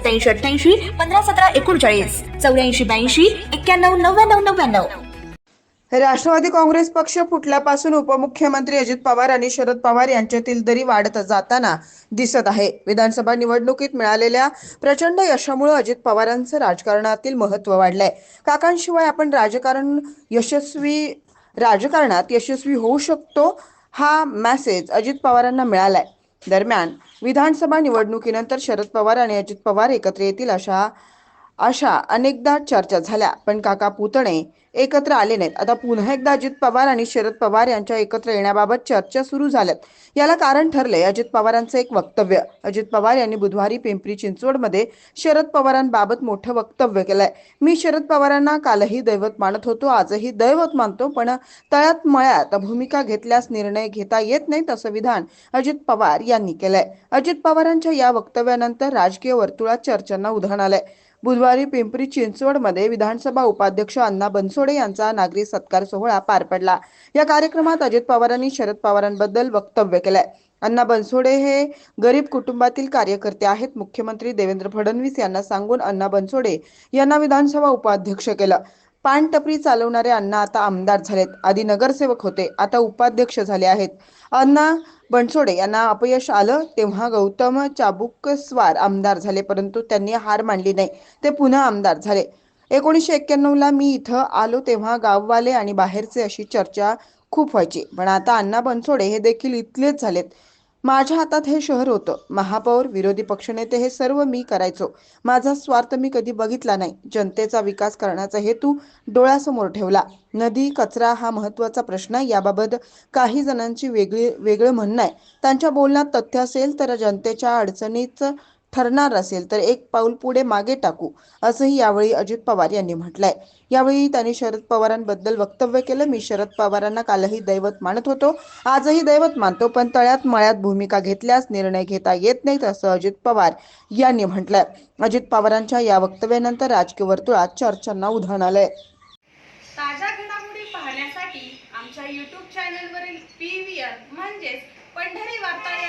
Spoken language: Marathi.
सत्याऐंशी अठ्ठ्याऐंशी पंधरा सतरा एकोणचाळीस चौऱ्याऐंशी ब्याऐंशी एक्क्याण्णव नव्याण्णव नव्याण्णव. राष्ट्रवादी काँग्रेस पक्ष फुटल्यापासून उपमुख्यमंत्री अजित पवार आणि शरद पवार यांच्यातील दरी वाढत जाताना दिसत आहे. विधानसभा निवडणुकीत मिळालेल्या प्रचंड यशामुळे अजित पवारांचं राजकारणातील महत्त्व वाढलंय. काकांशिवाय आपण राजकारण यशस्वी राजकारणात यशस्वी होऊ शकतो हा मेसेज अजित पवारांना मिळालाय. दरम्यान विधानसभा निवडणुकीनंतर शरद पवार आणि अजित पवार एकत्र येतील अशा अशा अनेकदा चर्चा झाल्या. पण काका पुतणे एकत्र आले नाहीत. आता पुन्हा एकदा अजित पवार आणि शरद पवार यांच्या एकत्र येण्याबाबत चर्चा सुरू झाल्यात. याला कारण ठरले अजित पवारांचं एक वक्तव्य. अजित पवार यांनी बुधवारी पिंपरी चिंचवडमध्ये शरद पवारांबाबत मोठं वक्तव्य केलंय. मी शरद पवारांना कालही दैवत मानत होतो आजही दैवत मानतो पण तळ्यात मळ्यात भूमिका घेतल्यास निर्णय घेता येत नाहीत असं विधान अजित पवार यांनी केलंय. अजित पवारांच्या या वक्तव्यानंतर राजकीय वर्तुळात चर्चांना उधाण आलंय. बुधवारी पिंपरी चिंचवडमध्ये विधानसभा उपाध्यक्ष अण्णा बनसोडे यांचा नागरी सत्कार सोहळा पार पडला. या कार्यक्रमात अजित पवारांनी शरद पवारांबद्दल वक्तव्य केलंय. अण्णा बनसोडे हे गरीब कुटुंबातील कार्यकर्ते आहेत. मुख्यमंत्री देवेंद्र फडणवीस यांना सांगून अण्णा बनसोडे यांना विधानसभा उपाध्यक्ष केलं. पानटपरी चालवणारे अण्णा आता आमदार झालेत. आधी नगरसेवक होते आता उपाध्यक्ष झाले आहेत. अण्णा बनसोडे यांना अपयश आलं तेव्हा गौतम चाबुकस्वार आमदार झाले परंतु त्यांनी हार मानली नाही. ते पुन्हा आमदार झाले. एकोणीसशे एक्क्याण्णवला मी इथं आलो तेव्हा गाववाले आणि बाहेरचे अशी चर्चा खूप व्हायची. पण आता अण्णा बनसोडे हे देखील इथलेच झालेत. माझ्या हातात हे शहर होतं. महापौर विरोधी पक्षनेते हे सर्व मी करायचो. माझा स्वार्थ मी कधी बघितला नाही. जनतेचा विकास करण्याचा हेतू डोळ्यासमोर ठेवला. नदी कचरा हा महत्त्वाचा प्रश्न आहे. याबाबत काही जणांची वेगळी वेगळं म्हणणं आहे. त्यांच्या बोलण्यात तथ्य असेल तर जनतेच्या अडचणीच ठरणार असेल तर एक पाऊल पुढे मागे टाकू असंही यावेळी अजित पवार यांनी म्हटलंय. यावेळी त्यांनी शरद पवारांबद्दल वक्तव्य केलं. मी शरद पवारांना कालही दैवत मानत होतो. आजही दैवत मानतो पण तळ्यात मळ्यात भूमिका घेतल्यास निर्णय घेता येत नाहीत असं अजित पवार यांनी म्हटलंय. अजित पवारांच्या या वक्तव्यानंतर राजकीय वर्तुळात चर्चांना उधाण आलंय. ताज्या घडामोडी पाहण्यासाठी आमच्या चॅनलवरील पी व्ही आर म्हणजेच पंढरी